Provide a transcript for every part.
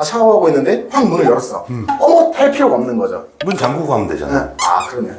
나 샤워하고 있는데 확 문을 열었어. 어머 할 필요가 없는 거죠. 문 잠그고 가면 되잖아. 네. 아 그러네.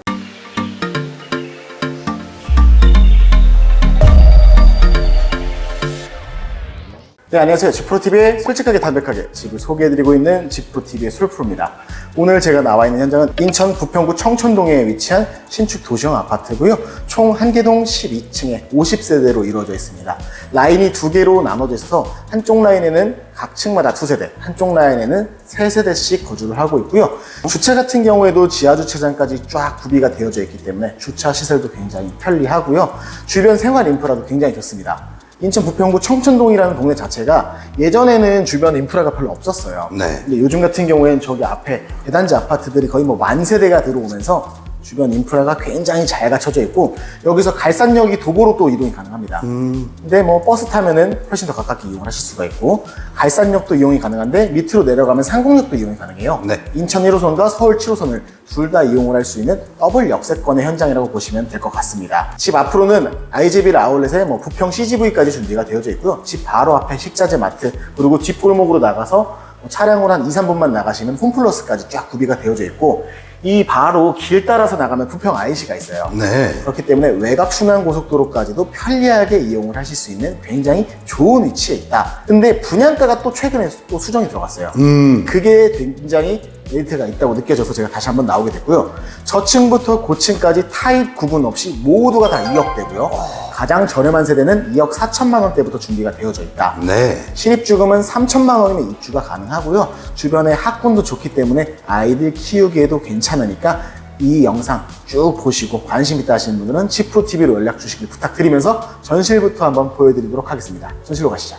네 안녕하세요. 지프로TV의 솔직하게 담백하게 집을 소개해드리고 있는 지프로TV의 솔프로입니다. 오늘 제가 나와 있는 현장은 인천 부평구 청천동에 위치한 신축 도시형 아파트고요. 총 한 개동 12층에 50세대로 이루어져 있습니다. 라인이 두 개로 나눠져 있어서 한쪽 라인에는 각 층마다 두 세대 한쪽 라인에는 세 세대씩 거주를 하고 있고요. 주차 같은 경우에도 지하 주차장까지 쫙 구비가 되어져 있기 때문에 주차 시설도 굉장히 편리하고요. 주변 생활 인프라도 굉장히 좋습니다 인천 부평구 청천동이라는 동네 자체가 예전에는 주변 인프라가 별로 없었어요. 네. 근데 요즘 같은 경우에는 저기 앞에 대단지 아파트들이 거의 뭐 만세대가 들어오면서 주변 인프라가 굉장히 잘 갖춰져 있고 여기서 갈산역이 도보로 또 이동이 가능합니다. 근데 뭐 버스 타면은 훨씬 더 가깝게 이용을 하실 수가 있고 갈산역도 이용이 가능한데 밑으로 내려가면 상공역도 이용이 가능해요. 네. 인천 1호선과 서울 7호선을 둘 다 이용을 할 수 있는 더블 역세권의 현장이라고 보시면 될 것 같습니다. 집 앞으로는 IGB 아울렛에 뭐 부평 CGV까지 준비가 되어져 있고요. 집 바로 앞에 식자재 마트 그리고 뒷골목으로 나가서 뭐 차량으로 한 2, 3분만 나가시면 홈플러스까지 쫙 구비가 되어져 있고 이 바로 길 따라서 나가면 부평 IC가 있어요. 네. 그렇기 때문에 외곽 순환 고속도로까지도 편리하게 이용을 하실 수 있는 굉장히 좋은 위치에 있다. 근데 분양가가 또 최근에 또 수정이 들어갔어요. 음. 그게 굉장히 메리트가 있다고 느껴져서 제가 다시 한번 나오게 됐고요. 저층부터 고층까지 타입 구분 없이 모두가 다 2억대고요. 가장 저렴한 세대는 2억 4천만 원대부터 준비가 되어져 있다. 네. 신입주금은 3천만 원이면 입주가 가능하고요. 주변에 학군도 좋기 때문에 아이들 키우기에도 괜찮 으니까 이 영상 쭉 보시고 관심 있다 하시는 분들은 치프로TV로 연락 주시길 부탁드리면서 전실부터 한번 보여드리도록 하겠습니다. 전실로 가시죠.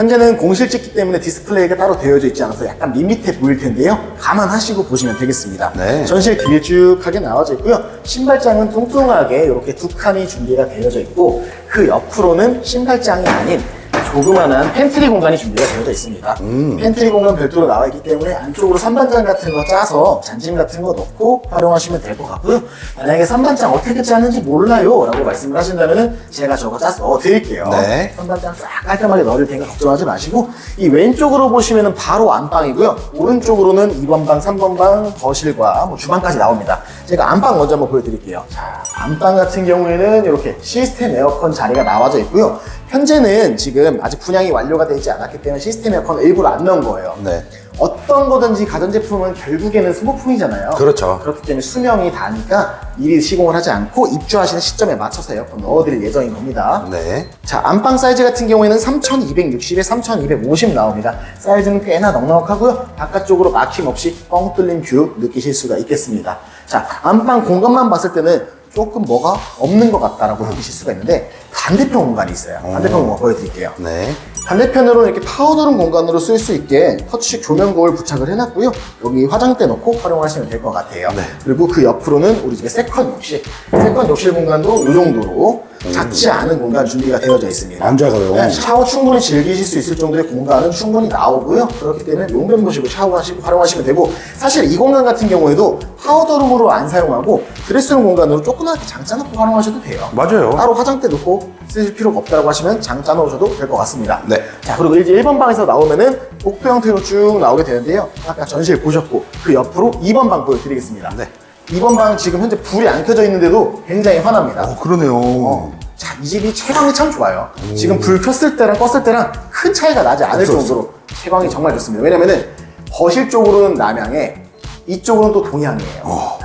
현재는 공실 찍기 때문에 디스플레이가 따로 되어져 있지 않아서 약간 밋밋해 보일 텐데요. 감안하시고 보시면 되겠습니다. 네. 전실 길쭉하게 나와져 있고요. 신발장은 뚱뚱하게 이렇게 두 칸이 준비가 되어져 있고 그 옆으로는 신발장이 아닌 조그만한 팬트리 공간이 준비가 되어져 있습니다. 팬트리 공간 별도로 나와 있기 때문에 안쪽으로 선반장 같은 거 짜서 잔짐 같은 거 넣고 활용하시면 될 것 같고요. 만약에 선반장 어떻게 짜는지 몰라요 라고 말씀을 하신다면 제가 저거 짜서 넣어드릴게요. 네. 선반장 싹 깔끔하게 넣을 테니까 걱정하지 마시고 이 왼쪽으로 보시면 바로 안방이고요. 오른쪽으로는 2번 방, 3번 방, 거실과 뭐 주방까지 나옵니다. 제가 안방 먼저 한번 보여드릴게요. 자, 안방 같은 경우에는 이렇게 시스템 에어컨 자리가 나와져 있고요. 현재는 지금 아직 분양이 완료가 되지 않았기 때문에 시스템 에어컨 일부러 안 넣은 거예요. 네. 어떤 거든지 가전제품은 결국에는 소모품이잖아요. 그렇죠. 그렇기 때문에 수명이 다니까 미리 시공을 하지 않고 입주하시는 시점에 맞춰서 에어컨 넣어드릴 예정인 겁니다. 네. 자, 안방 사이즈 같은 경우에는 3260에 3250 나옵니다. 사이즈는 꽤나 넉넉하고요. 바깥쪽으로 막힘 없이 뻥 뚫린 뷰 느끼실 수가 있겠습니다. 자, 안방 공간만 봤을 때는 조금 뭐가 없는 것 같다라고 느끼실 수가 있는데 반대편 공간이 있어요. 반대편 공간 보여드릴게요. 네. 반대편으로는 이렇게 파우더룸 공간으로 쓸 수 있게 터치 조명 거울 부착을 해놨고요. 여기 화장대 넣고 활용하시면 될 것 같아요. 네. 그리고 그 옆으로는 우리 집의 세컨 욕실. 세컨 욕실 공간도 이 정도로 작지 않은 공간 준비가 되어져 있습니다. 안 작아요. 네, 샤워 충분히 즐기실 수 있을 정도의 공간은 충분히 나오고요. 그렇기 때문에 용변 보시고 샤워하시고 활용하시면 되고 사실 이 공간 같은 경우에도 파우더룸으로 안 사용하고 드레스룸 공간으로 조그맣게 장 짜 놓고 활용하셔도 돼요. 맞아요. 따로 화장대 놓고 쓰실 필요가 없다고 하시면 장 짜 놓으셔도 될 것 같습니다. 네. 자, 그리고 이제 1번 방에서 나오면은 복도 형태로 쭉 나오게 되는데요. 아까 전실 보셨고, 그 옆으로 2번 방 보여드리겠습니다. 네. 2번 방 지금 현재 불이 안 켜져 있는데도 굉장히 환합니다. 어, 그러네요. 어. 자, 이 집이 채광이 참 좋아요. 지금 불 켰을 때랑 껐을 때랑 큰 차이가 나지 않을 없어, 정도로 채광이 정말 좋습니다. 왜냐면은 거실 쪽으로는 남향에 이쪽으로는 또 동향이에요. 어.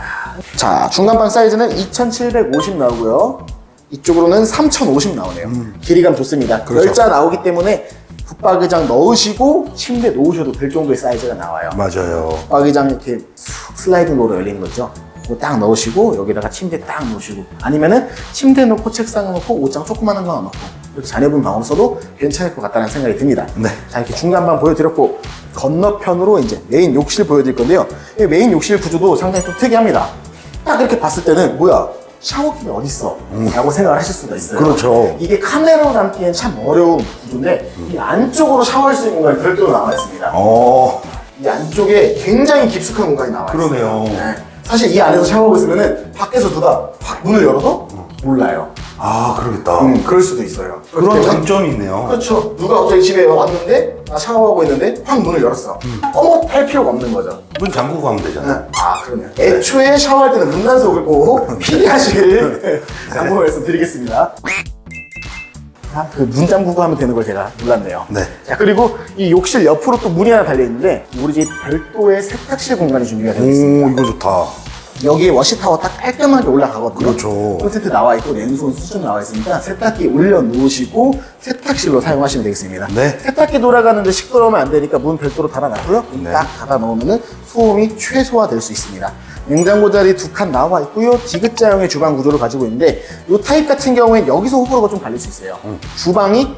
자, 중간방 사이즈는 2750 나오고요. 이쪽으로는 3050 나오네요. 길이감 좋습니다. 음. 그렇죠. 열자 나오기 때문에 붙박이장 넣으시고 침대 놓으셔도 될 정도의 사이즈가 나와요. 맞아요. 붙박이장 이렇게 쑥 슬라이딩으로 열리는 거죠. 그거 딱 넣으시고 여기다가 침대 딱 놓으시고 아니면은 침대 놓고 책상 놓고 옷장 조그마한 거 넣고 이렇게 자녀분 방으로 써도 괜찮을 것 같다는 생각이 듭니다. 네. 자 이렇게 중간방 보여드렸고 건너편으로 이제 메인 욕실 보여드릴 건데요. 이 메인 욕실 구조도 상당히 좀 특이합니다. 딱 이렇게 봤을 때는 뭐야 샤워기가 어딨어? 라고 생각을 하실 수가 있어요. 그렇죠. 이게 카메라로 담기엔 참 어려운 구조인데 이 안쪽으로 샤워할 수 있는 공간이 별도로 나와 있습니다. 어. 이 안쪽에 굉장히 깊숙한 공간이 나와 있어요. 그러네요. 네. 사실 이 안에서 샤워하고 있으면은 밖에서 누가 확 문을 열어도 몰라요. 아, 그러겠다. 음, 그럴 수도 있어요. 그런 때문에 장점이 있네요. 그렇죠. 누가 갑자기 집에 왔는데 나 샤워하고 있는데 확 문을 열었어. 어머 할 필요가 없는 거죠. 문 잠그고 가면 되잖아. 아 그러네요. 애초에 샤워할 때는 문단속을 꼭 필요하실 양보 말씀드리겠습니다. 아, 그문 잠그고 하면 되는 걸 제가 몰랐네요. 네. 자 그리고 이 욕실 옆으로 또 문이 하나 달려 있는데 우리 집 별도의 세탁실 공간이 준비가 되어 있습니다. 오, 이거 좋다. 여기에 워시타워 딱 깔끔하게 올라가거든요. 그렇죠. 콘센트 나와 있고 냉수온 수준 나와 있으니까 세탁기 올려 놓으시고 세탁실로 사용하시면 되겠습니다. 네. 세탁기 돌아가는데 시끄러우면 안 되니까 문 별도로 닫아놨고요. 문 네. 딱 닫아 놓으면 소음이 최소화될 수 있습니다. 냉장고 자리 두 칸 나와 있고요. 디귿자형의 주방 구조를 가지고 있는데 이 타입 같은 경우에 여기서 호불호가 좀 갈릴 수 있어요. 음. 주방이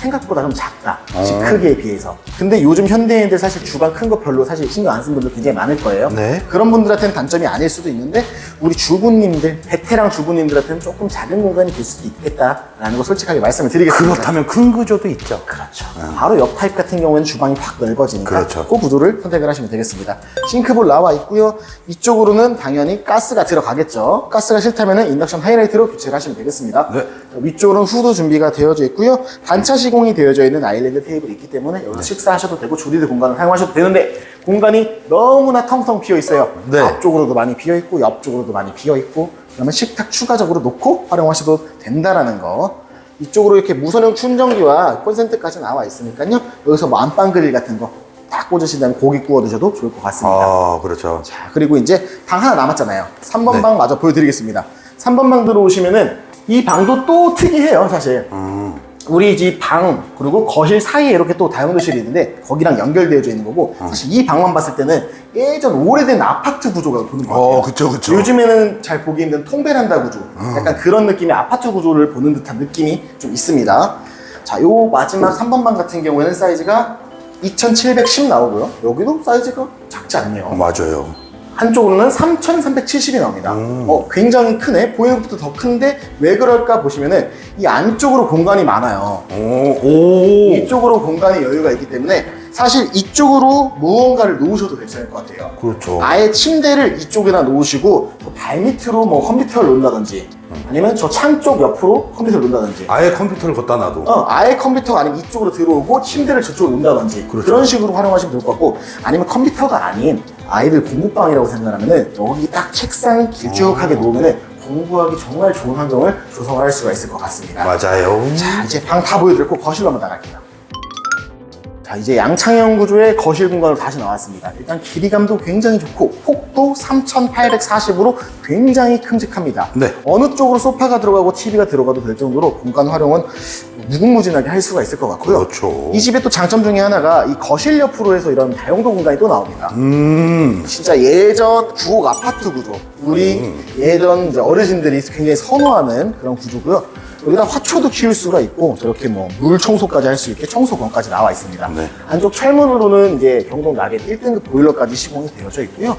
생각보다 좀 작다. 집 어. 크기에 비해서. 근데 요즘 현대인들 사실 주방 큰거 별로 사실 신경 안 쓰는 분들 굉장히 많을 거예요. 네. 그런 분들한테는 단점이 아닐 수도 있는데 우리 주부님들, 베테랑 주부님들한테는 조금 작은 공간이 될 수도 있겠다라는 거 솔직하게 말씀을 드리겠습니다. 그렇다면 큰 구조도 있죠. 그렇죠. 바로 옆 타입 같은 경우에는 주방이 확 넓어지니까 그렇죠. 그 구조를 선택을 하시면 되겠습니다. 싱크볼 나와 있고요. 이쪽으로는 당연히 가스가 들어가겠죠. 가스가 싫다면 인덕션 하이라이트로 교체를 하시면 되겠습니다. 네. 자, 위쪽으로는 후드 준비가 되어져 있고요. 단차 시공이 되어져 있는 아일랜드 테이블이 있기 때문에 여기서 식사하셔도 되고 조리대 공간을 사용하셔도 되는데 공간이 너무나 텅텅 비어 있어요. 네. 앞쪽으로도 많이 비어 있고 옆쪽으로도 많이 비어 있고 그러면 식탁 추가적으로 놓고 활용하셔도 된다라는 거. 이쪽으로 이렇게 무선형 충전기와 콘센트까지 나와 있으니까요. 여기서 뭐 안방 그릴 같은 거 딱 꽂으신 다음에 고기 구워 드셔도 좋을 것 같습니다. 아, 그렇죠. 자, 그리고 이제 방 하나 남았잖아요. 3번 네. 방 마저 보여드리겠습니다. 3번 방 들어오시면은 이 방도 또 특이해요, 사실. 음, 우리 집 방 그리고 거실 사이에 이렇게 또 다용도실이 있는데 거기랑 연결되어져 있는 거고 음. 사실 이 방만 봤을 때는 예전 오래된 아파트 구조가 보는 것 같아요. 어, 그쵸, 그쵸. 요즘에는 잘 보기 힘든 통베란다 구조 약간 그런 느낌의 아파트 구조를 보는 듯한 느낌이 좀 있습니다 자 요 마지막 3번 방 같은 경우에는 사이즈가 2710 나오고요 여기도 사이즈가 작지 않네요 어, 맞아요. 한쪽으로는 3370이 나옵니다 음. 어, 굉장히 크네 보이는 것보다 더 큰데 왜 그럴까 보시면은 이 안쪽으로 공간이 많아요 오, 오. 이쪽으로 공간이 여유가 있기 때문에 사실 이쪽으로 무언가를 놓으셔도 괜찮을 것 같아요 그렇죠. 아예 침대를 이쪽에다 놓으시고 그 발밑으로 뭐 컴퓨터를 놓는다든지 아니면 저 창 쪽 옆으로 컴퓨터를 놓는다든지 아예 컴퓨터를 걷다 놔도. 어, 아예 컴퓨터가 아니면 이쪽으로 들어오고 침대를 저쪽으로 놓는다든지 그렇죠. 그런 식으로 활용하시면 될 것 같고 아니면 컴퓨터가 아닌 아이들 공부방이라고 생각하면은 여기 딱 책상 길쭉하게 놓으면은 공부하기 정말 좋은 환경을 조성을 할 수가 있을 것 같습니다. 맞아요. 자, 이제 방 다 보여드렸고 거실로 한번 나갈게요. 자, 이제 양창형 구조의 거실 공간으로 다시 나왔습니다. 일단 길이감도 굉장히 좋고 폭도 3840으로 굉장히 큼직합니다. 네. 어느 쪽으로 소파가 들어가고 TV가 들어가도 될 정도로 공간 활용은 무궁무진하게 할 수가 있을 것 같고요. 그렇죠. 이 집의 또 장점 중에 하나가 이 거실 옆으로 해서 이런 다용도 공간이 또 나옵니다. 음, 진짜 예전 구옥 아파트 구조. 우리 예전 이제 어르신들이 굉장히 선호하는 그런 구조고요. 여기다 화초도 키울 수가 있고 저렇게 뭐 물 청소까지 할 수 있게 청소건까지 나와 있습니다. 네. 안쪽 철문으로는 이제 경동 나겟 1등급 보일러까지 시공이 되어져 있고요.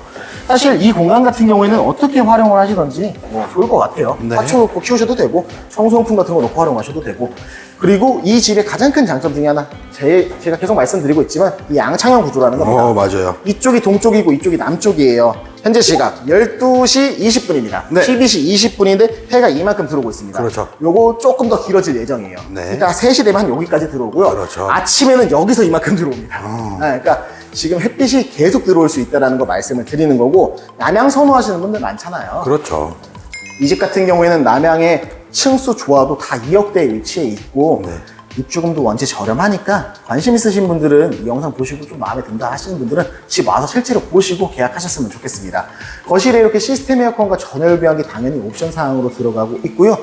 사실 이 공간 같은 경우에는 어떻게 활용을 하시던지 뭐 좋을 것 같아요. 네. 화초 놓고 키우셔도 되고 청소용품 같은 거 놓고 활용하셔도 되고 그리고 이 집의 가장 큰 장점 중에 하나 제, 제가 계속 말씀드리고 있지만 이 양창형 구조라는 겁니다. 어, 맞아요. 이쪽이 동쪽이고 이쪽이 남쪽이에요. 현재 시각 12시 20분입니다. 네. TBC 20분인데 해가 이만큼 들어오고 있습니다. 그렇죠. 요거 조금 더 길어질 예정이에요. 네. 그러니까 3시 되면 한 여기까지 들어오고요. 그렇죠. 아침에는 여기서 이만큼 들어옵니다. 아, 그러니까 지금 햇빛이 계속 들어올 수 있다는 거 말씀을 드리는 거고 남양 선호하시는 분들 많잖아요. 그렇죠. 이 집 같은 경우에는 남양의 층수 조화도 다 2억대에 위치해 있고 네. 입주금도 원체 저렴하니까 관심 있으신 분들은 이 영상 보시고 좀 마음에 든다 하시는 분들은 집 와서 실제로 보시고 계약하셨으면 좋겠습니다. 거실에 이렇게 시스템 에어컨과 전열배양이 당연히 옵션 사항으로 들어가고 있고요.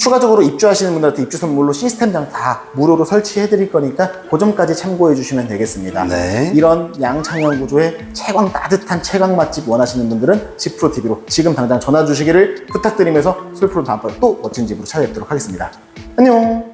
추가적으로 입주하시는 분들한테 입주 선물로 시스템장 다 무료로 설치해 드릴 거니까 그 점까지 참고해 주시면 되겠습니다. 네. 이런 양창형 구조의 채광 따뜻한 채광 맛집 원하시는 분들은 집프로 TV로 지금 당장 전화 주시기를 부탁드리면서 솔프로 다음번에 또 멋진 집으로 찾아뵙도록 하겠습니다. 안녕.